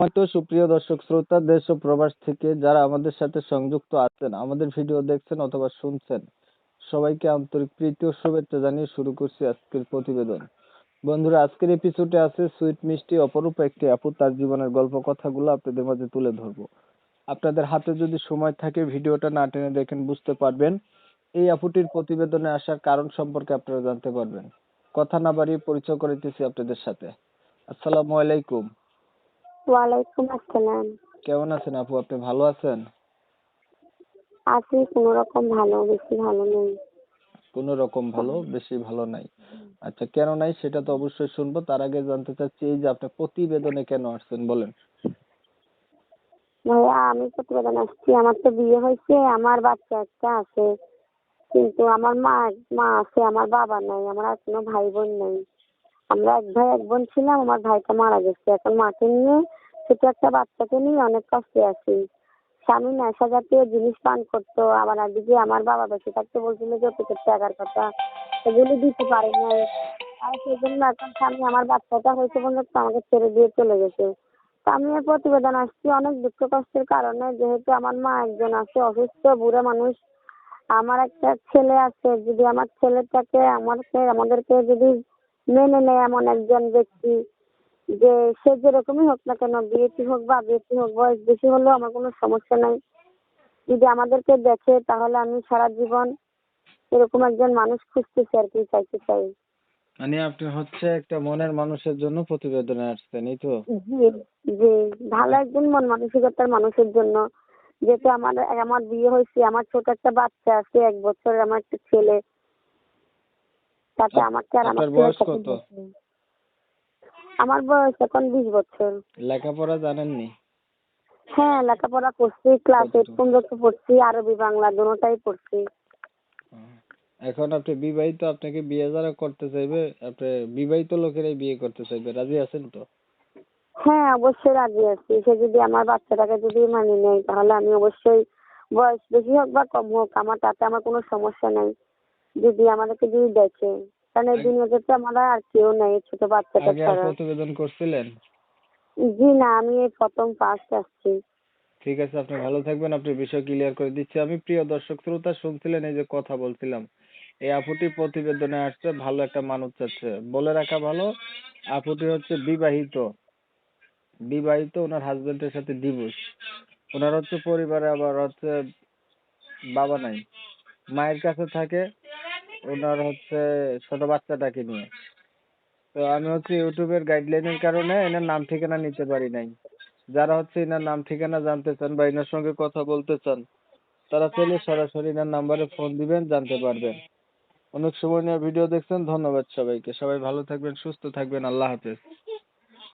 হয়তো সুপ্রিয় দর্শক শ্রোতা, দেশ ও প্রবাস থেকে যারা আমাদের সাথে সংযুক্ত আছেন, আমাদের ভিডিও দেখছেন অথবা শুনছেন, সবাইকে আন্তরিক প্রীতি ও শুভেচ্ছা জানিয়ে শুরু করছি আজকের প্রতিবেদন। বন্ধুরা, আজকের এপিসোডে আছে সুইট মিষ্টি, অপরূপ একটি আপু তার জীবনের গল্প কথাগুলো আপনাদের মাঝে তুলে ধরবো। আপনাদের হাতে যদি সময় থাকে, ভিডিওটা না টেনে দেখেন বুঝতে পারবেন। এই আপুটির প্রতিবেদনে আসার কারণ সম্পর্কে আপনারা জানতে পারবেন। কথা না বাড়িয়ে পরিচয় করে দিতেছি আপনাদের সাথে। আসসালামু আলাইকুম। ওয়ালাইকুম আসসালাম। কেমন আছেন আপু? আপনি ভালো আছেন? আছি কোনো রকম ভালো বেশি ভালো নেই। কোনো রকম ভালো বেশি ভালো নাই। আচ্ছা কেন নাই সেটা তো অবশ্যই শুনব। তার আগে জানতে চাচ্ছি এই যে আপনি প্রতিবেদনে কেন আসছেন বলেন। ভাইয়া আমি প্রতিবেদন আসছি। আমার তো বিয়ে হয়েছে আমার বাচ্চা একটা আছে। কিন্তু আমার মা মা আছে আমার বাবা নাই আমার আর কোনো ভাই বোন নেই। আমরা এক ভাই এক বোন ছিলাম আমার ভাইটা মারা গেছে। এখন মাকে নিয়ে ছোট একটা বাচ্চাকে নিয়ে অনেক কষ্টে আছি। স্বামী নেশা জাতীয় জিনিস পান করতো, আবার একদিকে আমার বাবা বেঁচে থাকতে বলছিল যৌতুকের টাকার কথা সেগুলো দিতে পারে নাই আর সেই জন্য এখন স্বামী আমার বাচ্চাটা হয়েছে পর্যন্ত আমাকে ছেড়ে দিয়ে চলে গেছে। আমি এই প্রতিবেদন আসছি অনেক দুঃখ কষ্টের কারণে, যেহেতু আমার মা একজন আছে, অসুস্থ, বুড়ো মানুষ। আমার একটা ছেলে আছে, যদি আমার ছেলেটাকে আমাকে, আমাদেরকে যদি মেনে নেয় এমন একজন ব্যক্তি যে সে যেরকমই হোক না কেন বিয়েটি হোক বা বেশি হোক বয়স বেশি হলেও আমার কোনো সমস্যা নাই। যদি আমাদেরকে দেখে তাহলে আমি সারা জীবন এরকম একজন মানুষ খুঁজতেছি আর কি চাইতে চাই। মানে আপনি হচ্ছে একটা মনের মানুষের জন্য প্রতিবেদনে আসছেন এই তো? জি জি ভালো একজন মন মানসিকতার মানুষের জন্য। যেহেতু আমার আমার বিয়ে হয়েছে আমার ছোট একটা বাচ্চা আছে এক বছরের আমার একটা ছেলে। তাতে আমাকে আর আমার বয়স কত? আমার বয়স এখন বিশ বছর। লেখাপড়া জানেননি? হ্যাঁ লেখাপড়া করছি ক্লাস এইট? পর্যন্ত পড়ছি আরবি বাংলা দুটোটাই পড়ছি। এখন আপনি বিবাহিত আপনাকে বিয়ে যারা করতে চাইবে আপনি বিবাহিত লোকেরাই বিয়ে করতে চাইবে রাজি আছেন তো? হ্যাঁ অবশ্যই রাজি আছি। সে যদি আমার বাচ্চাটাকে যদি মানি নেয় তাহলে আমি অবশ্যই বয়স বেশি হোক বা কম হোক আমার তাতে আমার কোনো সমস্যা নেই। যদি আমাদেরকে যদি দেখে। কারণ এই আগে- দুনিয়াতে তো আমার আর কেউ নেই ছোট বাচ্চাটা আগে ছাড়া। প্রতিবেদন করছিলেন? জি না আমি এই প্রথম ফার্স্ট আসছি। ঠিক আছে আপনি ভালো থাকবেন আপনি বিষয় ক্লিয়ার করে দিচ্ছি। আমি প্রিয় দর্শক শ্রোতা শুনছিলেন এই যে কথা বলছিলাম এই আপুটি প্রতিবেদনে আসছে ভালো একটা মানুষ চাচ্ছে বলে রাখা ভালো আপুটি হচ্ছে বিবাহিত। বিবাহিত ওনার হাজবেন্ডের সাথে ডিভোর্স ওনার হচ্ছে পরিবারে আবার হচ্ছে বাবা নাই। মায়ের কাছে থাকে ওনার হচ্ছে ছোট বাচ্চাটাকে নিয়ে। তো আমি হচ্ছে ইউটিউবের গাইডলাইনের কারণে এনার নাম ঠিকানা নিতে পারি নাই। যারা হচ্ছে এনার নাম ঠিকানা জানতে চান বা এনার সঙ্গে কথা বলতে চান, তারা চাইলে সরাসরি এনার নাম্বারে ফোন দিবেন, জানতে পারবেন। অনেক সময় নিয়ে ভিডিও দেখছেন, ধন্যবাদ সবাইকে। সবাই ভালো থাকবেন, সুস্থ থাকবেন। আল্লাহ হাফেজ।